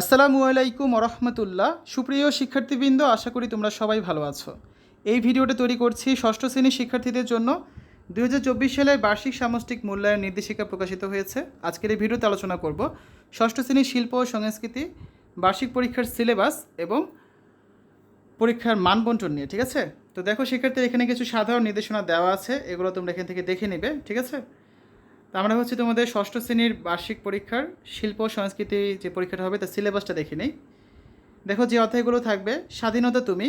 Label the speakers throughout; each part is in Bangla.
Speaker 1: আসসালামু আলাইকুম রহমতুল্লাহ সুপ্রিয় শিক্ষার্থীবৃন্দ, আশা করি তোমরা সবাই ভালো আছো। এই ভিডিওটা তৈরি করছি ষষ্ঠ শ্রেণির শিক্ষার্থীদের জন্য। দুই সালের বার্ষিক সামষ্টিক মূল্যায়ন নির্দেশিকা প্রকাশিত হয়েছে। আজকের এই ভিডিওতে আলোচনা করব ষষ্ঠ শ্রেণির শিল্প ও সংস্কৃতি, বার্ষিক পরীক্ষার সিলেবাস এবং পরীক্ষার মানবন্টন নিয়ে, ঠিক আছে? তো দেখো শিক্ষার্থী এখানে কিছু সাধারণ নির্দেশনা দেওয়া আছে। এগুলো তোমরা এখান থেকে দেখে নেবে, ঠিক আছে? তো আমরা হচ্ছে তোমাদের ষষ্ঠ শ্রেণির বার্ষিক পরীক্ষার শিল্প সংস্কৃতি যে পরীক্ষাটা হবে, তার সিলেবাসটা দেখে নিই। দেখো যে অধ্যায়গুলো থাকবে, স্বাধীনতা তুমি।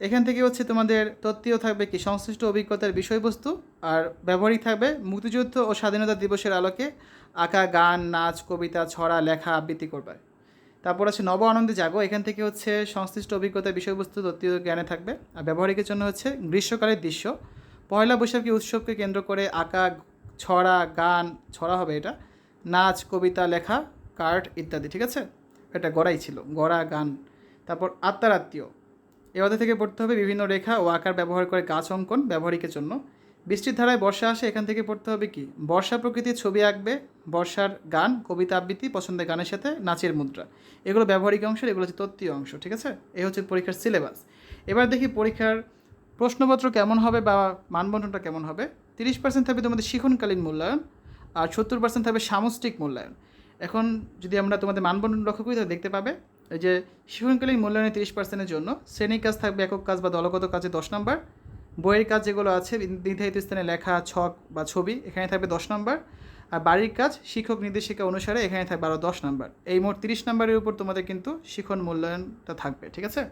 Speaker 1: এখান থেকে হচ্ছে তোমাদের তত্ত্বীয় থাকবে কি, সংশ্লিষ্ট অভিজ্ঞতার বিষয়বস্তু, আর ব্যবহারিক থাকবে মুক্তিযুদ্ধ ও স্বাধীনতা দিবসের আলোকে আঁকা গান, নাচ, কবিতা, ছড়া, লেখা, আবৃত্তি করবে তারপর আছে নব আনন্দে জাগো, এখান থেকে হচ্ছে সংশ্লিষ্ট অভিজ্ঞতার বিষয়বস্তু, তত্ত্বীয় জ্ঞানে থাকবে। আর ব্যবহারিকের জন্য হচ্ছে গ্রীষ্মকালের দৃশ্য। পয়লা বৈশাখী উৎসবকে কেন্দ্র করে আঁকা ছড়া, গান, ছড়া হবে এটা। নাচ, কবিতা, লেখা, কার্ড ইত্যাদি, ঠিক আছে? এটা গড়াই ছিল, গড়া, গান। তারপর আত্মার আত্মীয় এ অধ্যায় থেকে পড়তে হবে বিভিন্ন রেখা ও আকার ব্যবহার করে গাছ অঙ্কন ব্যবহারিকের জন্য। বৃষ্টির ধারায় বর্ষা আসে, এখান থেকে পড়তে হবে কি? বর্ষা প্রকৃতির ছবি আঁকবে, বর্ষার গান, কবিতা আবৃত্তি, পছন্দের গানের সাথে নাচের মুদ্রা। এগুলো ব্যবহারিক অংশ এগুলো হচ্ছে তত্ত্বীয় অংশ, ঠিক আছে? এ হচ্ছে পরীক্ষার সিলেবাস এবার দেখি পরীক্ষার প্রশ্নপত্র কেমন হবে বা মানবন্টনটা কেমন হবে? তিরিশ পার্সেন্ট থাকবে তোমাদের শিখনকালীন মূল্যায়ন আর সত্তর পার্সেন্ট থাকবে সামষ্টিক মূল্যায়ন। এখন যদি আমরা তোমাদের মানবন্টন লক্ষ্য করি, তাহলে দেখতে পাবে এই যে শিখনকালীন মূল্যায়নে তিরিশ পার্সেন্টের জন্য শ্রেণির কাজ থাকবে একক কাজ বা দলগত কাজে দশ নম্বর, বইয়ের কাজ যেগুলো আছে, নির্ধারিত স্থানে লেখা, ছক বা ছবি, এখানে থাকবে দশ নম্বর, আর বাড়ির কাজ, শিক্ষক নির্দেশিকা অনুসারে এখানে থাকবে আরও দশ নম্বর। এই মোট তিরিশ নম্বরের উপর তোমাদের কিন্তু শিখন মূল্যায়নটা থাকবে, ঠিক আছে?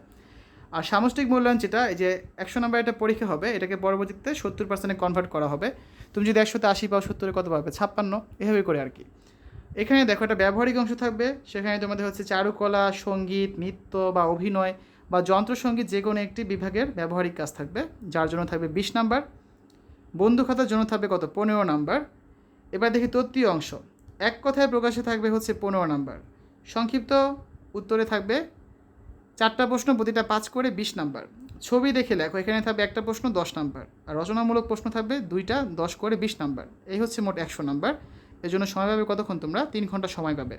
Speaker 1: আর সামষ্টিক মূল্যায়ন যেটা, এই যে একশো নম্বর একটা পরীক্ষা হবে, এটাকে পরবর্তীতে সত্তর পার্সেন্টে কনভার্ট করা হবে। তুমি যদি একশোতে আশি পাও, সত্তরে কত পাবে? ছাপ্পান্ন। এভাবে করে আর কি। এখানে দেখো একটা ব্যবহারিক অংশ থাকবে, সেখানে তোমাদের হচ্ছে চারুকলা, সংগীত, নৃত্য বা অভিনয় বা যন্ত্রসঙ্গীত যে কোনো একটি বিভাগের ব্যবহারিক কাজ থাকবে, যার জন্য থাকবে বিশ নাম্বার বন্ধু খাতার জন্য থাকবে কত? পনেরো নাম্বার এবার দেখি তত্ত্বীয় অংশ। এক কথায় প্রকাশে থাকবে হচ্ছে পনেরো নাম্বার সংক্ষিপ্ত উত্তরে থাকবে চারটা প্রশ্ন, প্রতিটা পাঁচ করে বিশ নাম্বার। ছবি দেখে লেখো, এখানে থাকবে একটা প্রশ্ন, দশ নাম্বার। আর রচনামূলক প্রশ্ন থাকবে দুইটা, দশ করে বিশ নাম্বার। এই হচ্ছে মোট একশো নাম্বার। এর জন্য সময় পাবে কতক্ষণ তোমরা? তিন ঘণ্টা সময় পাবে।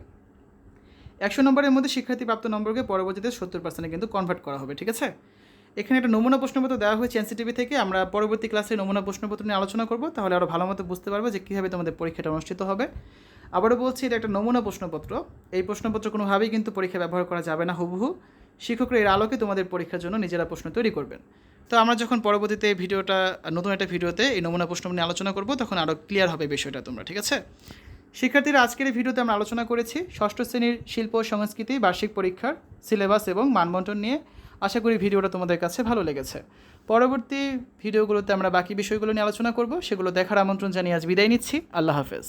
Speaker 1: একশো নম্বরের মধ্যে শিক্ষার্থী প্রাপ্ত নম্বরকে পরবর্তীতে সত্তর পার্সেন্টে কিন্তু কনভার্ট করা হবে, ঠিক আছে? এখানে একটা নমুনা প্রশ্নপত্র দেওয়া হয়েছে এনসিটিভি থেকে। আমরা পরবর্তী ক্লাসে নমুনা প্রশ্নপত্র নিয়ে আলোচনা করব। তাহলে আরও ভালো মতো বুঝতে পারব যে কীভাবে তোমাদের পরীক্ষাটা অনুষ্ঠিত হবে। আবারও বলছি, এটা একটা নমুনা প্রশ্নপত্র। এই প্রশ্নপত্র কোনোভাবেই কিন্তু পরীক্ষা ব্যবহার করা যাবে না হুবহু। শিক্ষকরা এর আলোকে তোমাদের পরীক্ষার জন্য নিজেরা প্রশ্ন তৈরি করবেন। তো আমরা যখন পরবর্তীতে ভিডিওটা, নতুন একটা ভিডিওতে এই নমুনা প্রশ্ন নিয়ে আলোচনা করব, তখন আরও ক্লিয়ার হবে বিষয়টা তোমরা, ঠিক আছে? শিক্ষার্থীরা, আজকের এই ভিডিওতে আমরা আলোচনা করেছি ষষ্ঠ শ্রেণির শিল্প, সংস্কৃতি, বার্ষিক পরীক্ষার সিলেবাস এবং মানবন্টন নিয়ে। আশা করি ভিডিওটা তোমাদের কাছে ভালো লেগেছে। পরবর্তী ভিডিওগুলোতে আমরা বাকি বিষয়গুলো নিয়ে আলোচনা করব, সেগুলো দেখার আমন্ত্রণ জানিয়ে আজ বিদায় নিচ্ছি। আল্লাহ হাফেজ।